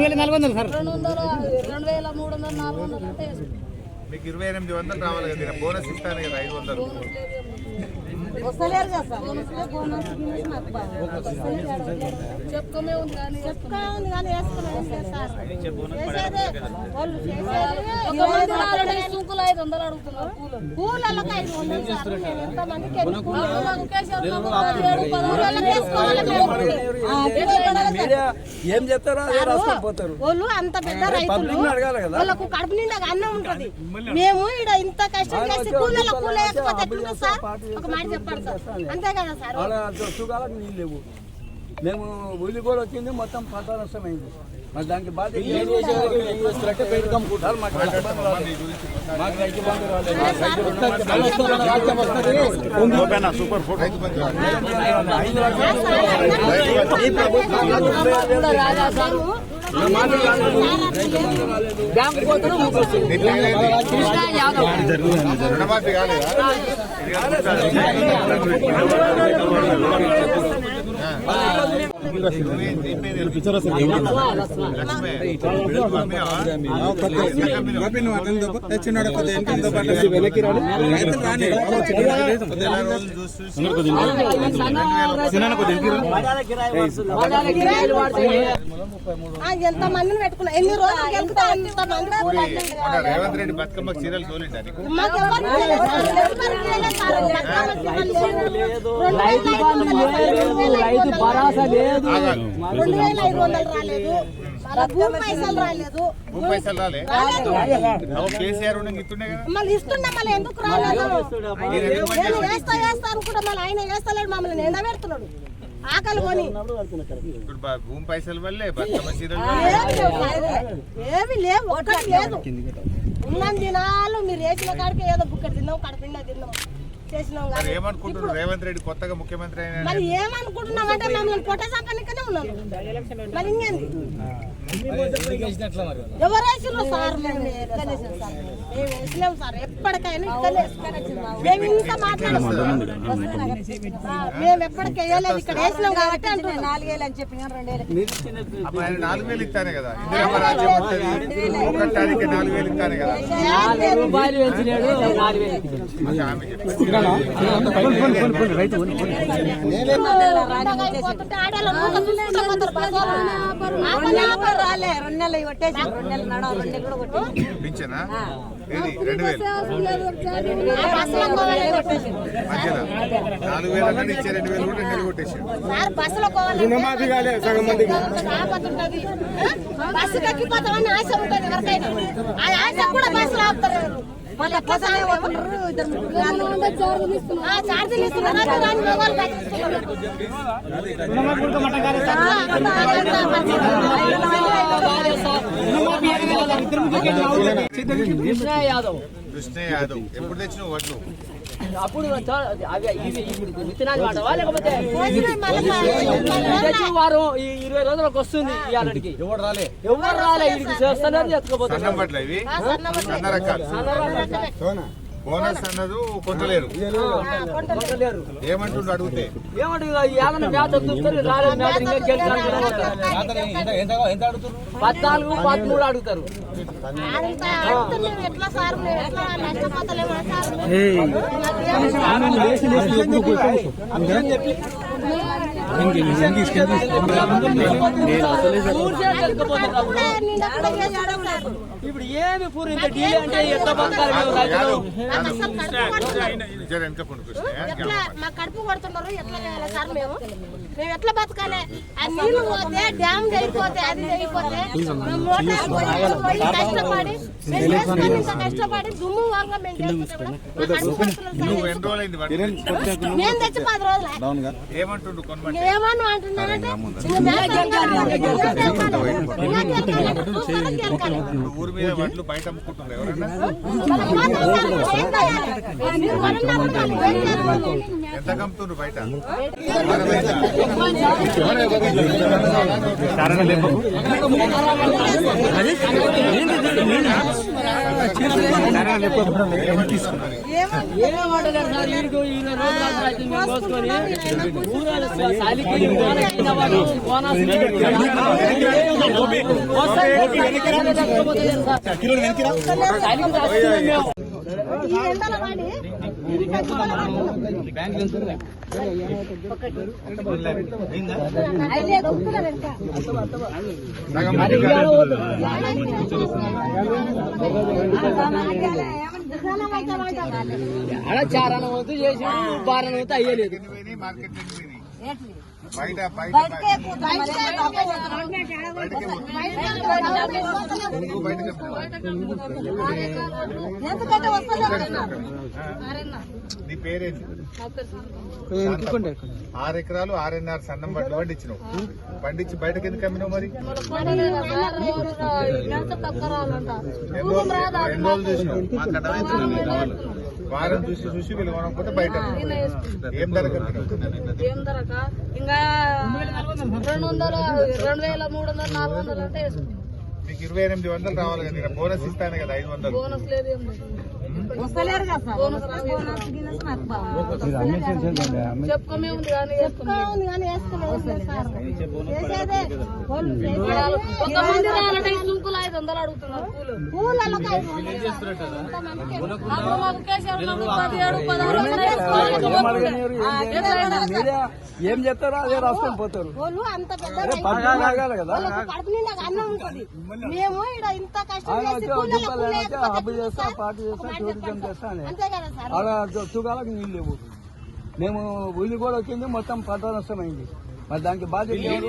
రెండు వేల నాలుగు వందలు సార్ రెండు వందలు రెండు వేల మూడు వందలు నాలుగు వందలు అంటే వేసుకుంటాం. మీకు ఇరవై ఎనిమిది వందలు రావాలి కదా బోనస్ ఇస్తాను కదా ఐదు వందలు. వస్తలేరు కదా సార్. బోనస్ గిన్నెస్ మాకు బాగా. చెప్పుకోమే ఉంది కానీ చెప్తా ఉంది కానీ వేసుకున్నాం ఏం లేదు సార్. చేసేదే. వాళ్ళు చేసేదే. సుంకులు ఐదు వందలు అడుగుతున్నారు. ఐదు వందలు సార్. మేము ఎంతమందికి ఎన్ని కూలీలు? ఏం చెప్తారో అదే రాసుకొని పోతారు. వాళ్ళు అంత పెద్ద రైతులు. వాళ్ళకు కడుపు నిండా అన్నం ఉంటది. మేము ఇక్కడ ఇంత కష్టం చేసి కూలీల కూల వేసుకోతే ఎట్లుంటుంది సార్? ఒక మాట అంతే కదా సార్ నీళ్ళు లేవు మేము ఉల్లి కూడా వచ్చింది మొత్తం పంట నష్టం అయింది మరి దానికి బాధ సార్, మాకు రైతు బంధు రుణమాఫీ ఎంత మందిని పెట్టుకున్నా ఎన్ని రోజులు అంత మంది రేవంత్ రెడ్డి బతుకమ్మ చీరలు లేదు. రెండు వేల ఐదు వందలు రాలేదు. భూమి పైసలు రాలేదు. మళ్ళీ ఇస్తున్నా మళ్ళీ ఎందుకు రాలేదు? నేను? వేస్తా వేస్తా అనుకుంటా మళ్ళీ ఆయన వేస్తలేడు మమ్మల్ని ఎండబెడుతున్నాడు. ఆకలి కొని భూమి పైసలు వల్లే ఏమి లేవు లేదు. ఉన్న దినాలు మీరు వేసిన కాడికి ఏదో బుక్కటి తిన్నాం కడపిండా తిన్నాం. చేసినాం మరి కానీ ఏమనుకుంటున్నారు? రేవంత్ రెడ్డి కొత్తగా ముఖ్యమంత్రి అయిన మరి ఏమనుకుంటున్నాం అంటే మమ్మల్ని పొట్ట సంపానికనే ఉన్నాను మరి ఇంకేంది? ఎవరు వేసినారు సార్? మేము వేసినాం సార్. ఎప్పటికైనా మేము ఇంకా మాట్లాడుతున్నాం మేము ఎప్పటికి వేయలేదు ఇక్కడ వేసినాం కాబట్టి అంటున్నాం నాలుగేళ్ళు అని చెప్పిన రెండేళ్ళు నాలుగు వేలు ఇస్తానే కదా. ఒకటానికి నాలుగు వేలు ఇస్తానే కదా. రాలే రెండు నెలలు కొట్టేసి రెండు నెలలు నడవ రెండు నెలలు కూడా కొట్టేసి పింఛనా ఏది? రెండు వేలు. నాలుగు వేలు అన్నాడు ఇచ్చే రెండు వేలు కూడా వేలు కొట్టేసాడు సార్ బస్సులో పోవాలి ఆపతుంటది బస్సు ఎక్కిపోతామని ఆశ ఉంటది ఎవరికైనా. ఆ ఆశ కూడా బస్సులో ఆపుతారు కృష్ణ యాదవ్ ఎప్పుడు తెచ్చిన వడ్లు అప్పుడు విత్తనాలు వాడవా? లేకపోతే వారం ఇరవై రోజులకు వస్తుంది ఇవాళకి ఎవరు రాలే? ఎవరు రాలే? ఇడికి చేస్తున్నారు ఎత్తుకుపోతున్నారు బోనస్ అన్నది కొంటలేరు. లేరు ఏమంటుండు అడిగితే? పద్నాలుగు పదమూడు అడుగుతారు. అంత ఇప్పుడు ఏమి పూరి ఇంత డీలే అంటే ఎట్లా మా కడుపు కొడుతున్నారు ఎట్లా చేయాలి సార్ మేము మేము ఎట్లా బతకాలి ఆ నీళ్ళు పోతే డ్యామ్ అయిపోతే అది అయిపోతే కష్టపడి కష్టపడి దుమ్ము వాంగ మేము తెచ్చి పది రోజులు ఏమంటుండు ఊరి మీద వడ్లు బయట అమ్ముకుంటున్నారు ఎవరన్నా? ఎంత కమ్ముతుండ్రు బయట ఏమో ఏం చారణ చేసి బారణ వంతు అయ్యలేదు. మార్కెట్ బయట? ఎందుకంటే నీ పేరేంటి ఆరు ఎకరాలు ఆరున్నర సన్నం బండి పండించినావు. పండించి బయటకి ఎందుకు అమ్మినావు మరి? ఎన్ని రోజులు చూసినావు? వారం చూసి చూసి వీళ్ళు కొనకపోతే బయట. ఏం అమ్మినావు ఏం ధరక ఇంకా రెండు వందలు రెండు వేల మూడు వందలు నాలుగు వందలు అంటే వేసుకుంటాం నీకు ఇరవై ఎనిమిది వందలు రావాలి కదా బోనస్ ఇస్తాను కదా ఐదు వందలు. బోనస్ లేదు. చెప్పుకోమే ఉంది కానీ ఐదు వందలు అడుగుతున్నారు. ఏం చెప్తారో అదే రాసుకొని పోతారు. మేము ఇక్కడ ఇంత కష్టం చేసి పాటు చేస్తా ఒక మాట టూరిజం చెప్పండి. చేస్తా అని అంతే కదా సార్? అలా చుగాలకు నీళ్ళు లేవు. మేము ఉల్లి కూడా వచ్చింది మొత్తం పంట నష్టమైంది. మరి దానికి బాధ్యత రాలేదు.